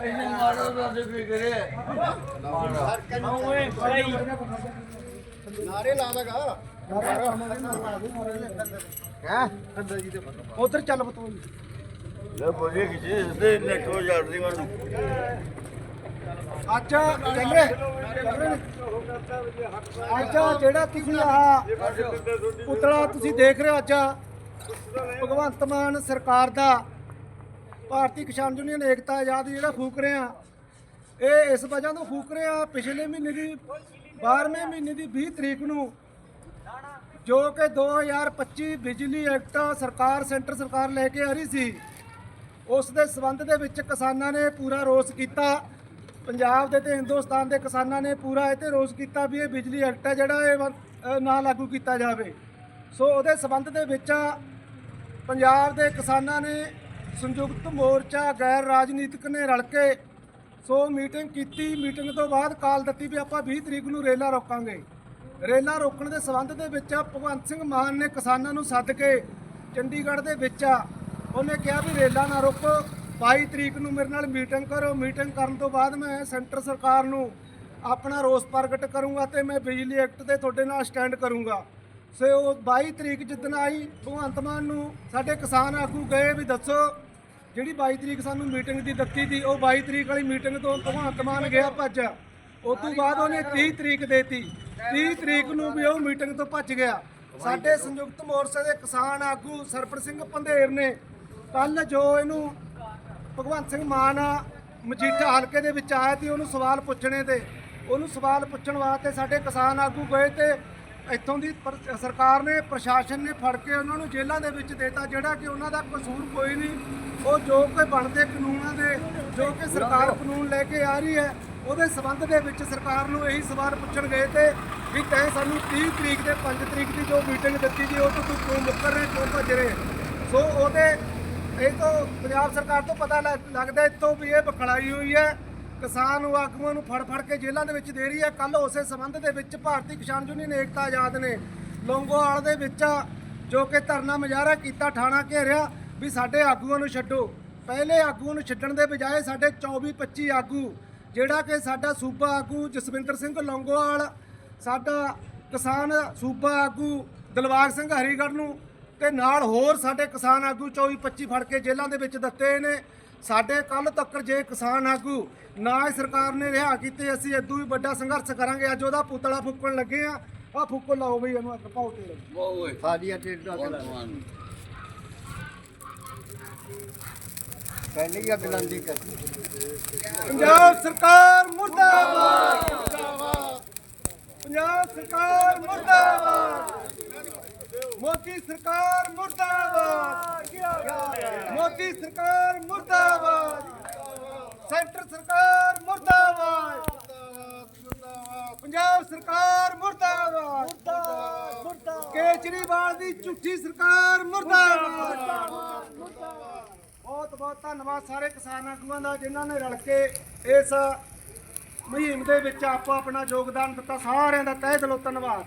ਇਹਨੇ ਮਾਰੋ ਤਾਂ ਦੇ ਕਰੇ ਓਏ ਬੜਾਈ ਨਾਰੇ ਲਾ ਲਗਾ। ਹੈ? ਉਧਰ ਚੱਲ ਬਤੋ ਲੈ ਬੋਲੇ ਕਿ ਦੇ ਨੈਟ ਹੋ ਜਾਂਦੀ ਮੈਨੂੰ। ਅੱਜ ਚੱਲੇ ਅੱਜ ਜਿਹੜਾ ਤੁਸੀਂ ਆਹ ਪੁਤਲਾ ਤੁਸੀਂ ਦੇਖ ਰਹੇ ਹੋ ਅੱਜ ਭਗਵੰਤ ਮਾਨ ਸਰਕਾਰ ਦਾ ਭਾਰਤੀ ਕਿਸਾਨ ਯੂਨੀਅਨ ਏਕਤਾ ਆਜ਼ਾਦੀ ਜਿਹੜਾ ਫੂਕ ਰਹੇ ਆ, ਇਹ ਇਸ ਵਜ੍ਹਾ ਤੋਂ ਫੂਕ ਰਹੇ ਆ, ਪਿਛਲੇ ਮਹੀਨੇ ਦੀ 12ਵੇਂ ਮਹੀਨੇ ਦੀ 20 ਤਰੀਕ ਨੂੰ ਜੋ ਕਿ 2025 ਬਿਜਲੀ ਐਕਟ ਸਰਕਾਰ, ਸੈਂਟਰ ਸਰਕਾਰ ਲੈ ਕੇ ਆ ਰਹੀ ਸੀ, ਉਸ ਦੇ ਸਬੰਧ ਦੇ ਵਿੱਚ ਕਿਸਾਨਾਂ ਨੇ ਪੂਰਾ ਰੋਸ ਕੀਤਾ। ਪੰਜਾਬ ਦੇ ਤੇ ਹਿੰਦੁਸਤਾਨ ਦੇ ਕਿਸਾਨਾਂ ਨੇ ਪੂਰਾ ਇਹ ਤੇ ਰੋਸ ਕੀਤਾ ਵੀ ਇਹ ਬਿਜਲੀ ਐਕਟ ਹੈ ਜਿਹੜਾ ਇਹ ਨਾ ਲਾਗੂ ਕੀਤਾ ਜਾਵੇ। ਸੋ ਉਹਦੇ ਸਬੰਧ ਦੇ ਵਿੱਚ ਪੰਜਾਬ ਦੇ ਕਿਸਾਨਾਂ ਨੇ ਸੰਯੁਕਤ ਮੋਰਚਾ ਗੈਰ ਰਾਜਨੀਤਿਕ ਨੇ ਰਲ ਕੇ ਸੋ ਮੀਟਿੰਗ ਕੀਤੀ। ਮੀਟਿੰਗ ਤੋਂ ਬਾਅਦ ਕਾਲ ਦਿੱਤੀ ਵੀ ਆਪਾਂ 20 ਤਰੀਕ ਨੂੰ ਰੇਲਾ ਰੋਕਾਂਗੇ। ਰੇਲਾ ਰੋਕਣ ਦੇ ਸਬੰਧ ਦੇ ਵਿੱਚ ਭਗਵੰਤ ਸਿੰਘ ਮਾਨ ਨੇ ਕਿਸਾਨਾਂ ਨੂੰ ਸੱਦ ਕੇ ਚੰਡੀਗੜ੍ਹ ਦੇ ਵਿੱਚ ਆ। ਉਹਨੇ ਕਿਹਾ ਵੀ ਰੇਲਾ ਨਾ ਰੋਕੋ 22 ਤਰੀਕ ਨੂੰ ਮੇਰੇ ਨਾਲ ਮੀਟਿੰਗ ਕਰੋ। ਮੀਟਿੰਗ ਕਰਨ ਤੋਂ ਬਾਅਦ ਮੈਂ ਸੈਂਟਰ ਸਰਕਾਰ ਨੂੰ ਆਪਣਾ ਰੋਸ ਪ੍ਰਗਟ ਕਰੂੰਗਾ ਤੇ ਮੈਂ ਬਿਜਲੀ ਐਕਟ ਤੇ ਤੁਹਾਡੇ ਨਾਲ ਸਟੈਂਡ ਕਰੂੰਗਾ। ਸੋ ਉਹ 22 ਤਰੀਕ ਜਿੱਦਣ ਆਈ, ਭਗਵੰਤ ਮਾਨ ਨੂੰ ਸਾਡੇ ਕਿਸਾਨ ਆਗੂ ਗਏ ਵੀ ਦੱਸੋ, ਜਿਹੜੀ 22 ਤਰੀਕ ਸਾਨੂੰ ਮੀਟਿੰਗ ਦੀ ਦਿੱਤੀ ਸੀ, ਉਹ 22 ਤਰੀਕ ਵਾਲੀ ਮੀਟਿੰਗ ਤੋਂ ਭਗਵੰਤ ਮਾਨ ਗਿਆ ਭੱਜ। ਉਸ ਤੋਂ ਬਾਅਦ ਉਹਨੇ 30 ਤਰੀਕ ਦੇਤੀ। 30 ਤਰੀਕ ਨੂੰ ਵੀ ਉਹ ਮੀਟਿੰਗ ਤੋਂ ਭੱਜ ਗਿਆ। ਸਾਡੇ ਸੰਯੁਕਤ ਮੋਰਚੇ ਦੇ ਕਿਸਾਨ ਆਗੂ ਸਰਪ੍ਰ ਸਿੰਘ ਪੰਧੇਰ ਨੇ ਕੱਲ ਜੋ ਇਹਨੂੰ ਭਗਵੰਤ ਸਿੰਘ ਮਾਨ ਮਜੀਠਾ ਹਲਕੇ ਦੇ ਵਿੱਚ ਆਇਆ ਸੀ, ਉਹਨੂੰ ਸਵਾਲ ਪੁੱਛਣੇ ਤੇ, ਉਹਨੂੰ ਸਵਾਲ ਪੁੱਛਣ ਵਾਸਤੇ ਸਾਡੇ ਕਿਸਾਨ ਆਗੂ ਗਏ ਤੇ ਇੱਥੋਂ ਦੀ ਪਰ- ਸਰਕਾਰ ਨੇ, ਪ੍ਰਸ਼ਾਸਨ ਨੇ ਫੜ ਕੇ ਉਹਨਾਂ ਨੂੰ ਜੇਲ੍ਹਾਂ ਦੇ ਵਿੱਚ ਦੇਤਾ, ਜਿਹੜਾ ਕਿ ਉਹਨਾਂ ਦਾ ਕਸੂਰ ਕੋਈ ਨਹੀਂ। ਉਹ ਜੋ ਕੋਈ ਬਣਦੇ ਕਾਨੂੰਨਾਂ ਦੇ, ਜੋ ਕਿ ਸਰਕਾਰ ਕਾਨੂੰਨ ਲੈ ਕੇ ਆ ਰਹੀ ਹੈ, ਉਹਦੇ ਸਬੰਧ ਦੇ ਵਿੱਚ ਸਰਕਾਰ ਨੂੰ ਇਹੀ ਸਵਾਲ ਪੁੱਛਣ ਗਏ ਤੇ ਵੀ ਤੈਂ ਸਾਨੂੰ 30 ਤਰੀਕ ਦੇ 5 ਤਰੀਕ ਦੀ ਜੋ ਮੀਟਿੰਗ ਦਿੱਤੀ ਸੀ, ਉਹ ਤੋਂ ਤੂੰ ਕਿਉਂ ਮੁੱਕਰ ਰਹੇ, ਕਿਉਂ ਭੱਜ ਰਹੇ? ਸੋ ਉਹਦੇ, ਇਹ ਤੋਂ ਪੰਜਾਬ ਸਰਕਾਰ ਤੋਂ ਪਤਾ ਲੱਗ- ਲੱਗਦਾ ਇੱਥੋਂ ਵੀ ਇਹ ਬਖਲਾਈ ਹੋਈ ਹੈ। ਕਿਸਾਨ ਨੂੰ ਆਗੂਆਂ ਨੂੰ ਫੜ ਫੜ ਕੇ ਜੇਲ੍ਹਾਂ ਦੇ ਵਿੱਚ ਦੇ ਰਹੀ ਹੈ। ਕੱਲ ਉਸੇ ਸੰਬੰਧ ਦੇ ਵਿੱਚ ਭਾਰਤੀ ਕਿਸਾਨ ਯੂਨੀਅਨ ਏਕਤਾ ਆਜ਼ਾਦ ਨੇ ਲੌਂਗੋਵਾਲ ਦੇ ਵਿੱਚ ਜੋ ਕਿ ਧਰਨਾ ਮੁਜ਼ਾਹਰਾ ਕੀਤਾ, ਠਾਣਾ ਘੇਰਿਆ ਵੀ ਸਾਡੇ ਆਗੂਆਂ ਨੂੰ ਛੱਡੋ। ਪਹਿਲੇ ਆਗੂਆਂ ਨੂੰ ਛੱਡਣ ਦੇ ਬਜਾਏ ਸਾਡੇ 24 25 ਆਗੂ, ਜਿਹੜਾ ਕਿ ਸਾਡਾ ਸੂਬਾ ਆਗੂ ਜਸਵਿੰਦਰ ਸਿੰਘ ਲੌਂਗੋਵਾਲ, ਸਾਡਾ ਕਿਸਾਨ ਸੂਬਾ ਆਗੂ ਦਿਲਬਾਗ ਸਿੰਘ ਹਰੀਗੜ੍ਹ ਨੂੰ ਤੇ ਨਾਲ ਹੋਰ ਸਾਡੇ ਕਿਸਾਨ ਆਗੂ 24 25 ਫੜ ਕੇ ਜੇਲ੍ਹਾਂ ਦੇ ਵਿੱਚ ਦਿੱਤੇ ਨੇ। ਸਾਡੇ ਕੱਲ ਤੱਕ ਜੇ ਕਿਸਾਨ ਆਗੂ ਨਾ ਹੀ ਸਰਕਾਰ ਨੇ ਰਿਹਾ ਕੀਤੇ ਅਸੀਂ ਇਦੋਂ ਵੀ ਵੱਡਾ ਸੰਘਰਸ਼ ਕਰਾਂਗੇ। ਅੱਜ ਉਹਦਾ ਪੁਤਲਾ ਫੂਕਣ ਲੱਗੇ ਆ। ਆ ਫੂਕੋ ਲਾਓ ਬਈ ਇਹਨੂੰ ਅੱਗ ਪਾਓ ਤੇ ਓਏ ਸਾਡੀਆਂ ਟੇਡ ਵਰਤਮਾਨ ਪਹਿਲੀ ਅੱਗ ਲਾਂਦੀ ਕਰ ਪੰਜਾਬ ਸਰਕਾਰ ਮੁਰਦਾਬਾਦ। ਪੰਜਾਬ ਸਰਕਾਰ ਮੁਰਦਾਬਾਦ। ਮੋਦੀ ਸਰਕਾਰ ਮੁਰਦਾਬਾਦ। ਮੋਦੀ ਸਰਕਾਰ ਮੁਰਦਾਬਾਦ। ਸੈਂਟਰ ਸਰਕਾਰ ਮੁਰਦਾਬਾਦ। ਪੰਜਾਬ ਸਰਕਾਰ ਮੁਰਦਾਬਾਦ। ਕੇਜਰੀਵਾਲ ਦੀ ਝੂਠੀ ਸਰਕਾਰ ਮੁਰਦਾਬਾਦ। ਬਹੁਤ ਬਹੁਤ ਧੰਨਵਾਦ ਸਾਰੇ ਕਿਸਾਨ ਆਗੂਆਂ ਦਾ, ਜਿਨ੍ਹਾਂ ਨੇ ਰਲ ਕੇ ਇਸ ਮੁਹਿੰਮ ਦੇ ਵਿੱਚ ਆਪੋ ਆਪਣਾ ਯੋਗਦਾਨ ਦਿੱਤਾ। ਸਾਰਿਆਂ ਦਾ ਤਹਿ ਦਿਲੋਂ ਧੰਨਵਾਦ।